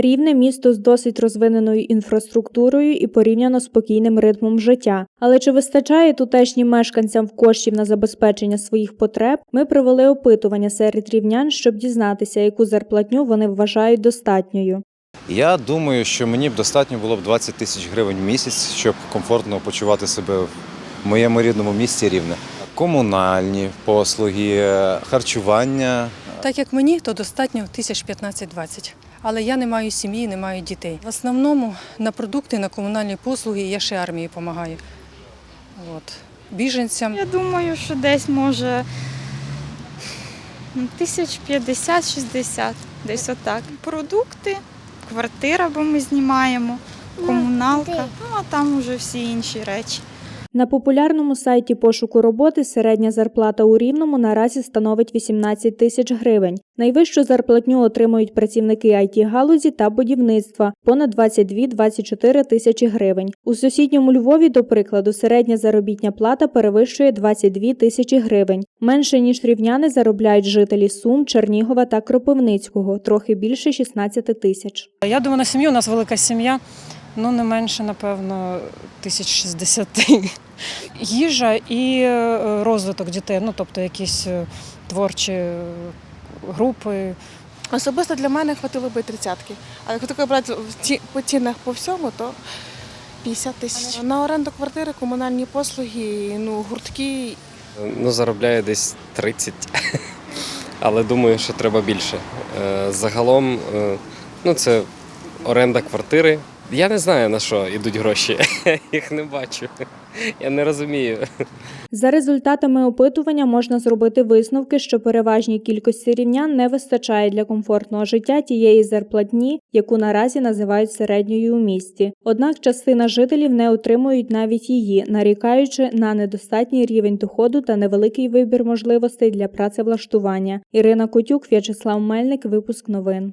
Рівне місто з досить розвиненою інфраструктурою і порівняно спокійним ритмом життя. Але чи вистачає тутешнім мешканцям коштів на забезпечення своїх потреб? Ми провели опитування серед рівнян, щоб дізнатися, яку зарплатню вони вважають достатньою. Я думаю, що мені б достатньо було б 20 тисяч гривень в місяць, щоб комфортно почувати себе в моєму рідному місті рівне. Комунальні послуги, харчування. Так як мені, то достатньо тисяч 15-20. Але я не маю сім'ї, не маю дітей. В основному на продукти, на комунальні послуги я ще армії допомагаю. От. Біженцям. Я думаю, що десь може ну, тисяч 50-60, десь отак. Продукти, квартира, бо ми знімаємо, комуналка, ну а там уже всі інші речі. На популярному сайті пошуку роботи середня зарплата у Рівному наразі становить 18 тисяч гривень. Найвищу зарплатню отримують працівники IT-галузі та будівництва – понад 22-24 тисячі гривень. У сусідньому Львові, до прикладу, середня заробітня плата перевищує 22 тисячі гривень. Менше ніж рівняни заробляють жителі Сум, Чернігова та Кропивницького – трохи більше 16 тисяч. Я думаю, на сім'ю у нас велика сім'я, ну не менше, напевно, тисяч шістдесяти. Їжа і е, розвиток дітей, ну тобто якісь е, творчі е, групи. Особисто для мене хватило би тридцятки. А якщо таке брати в по цінах по всьому, то 50 тисяч. На оренду квартири, комунальні послуги, ну, гуртки Ну, заробляю десь 30, але думаю, що треба більше. Загалом, ну, це оренда квартири. Я не знаю на що йдуть гроші. Їх не бачу. Я не розумію. За результатами опитування можна зробити висновки, що переважній кількості рівнян не вистачає для комфортного життя тієї зарплатні, яку наразі називають середньою у місті. Однак частина жителів не отримують навіть її, нарікаючи на недостатній рівень доходу та невеликий вибір можливостей для працевлаштування. Ірина Котюк, В'ячеслав Мельник, випуск новин.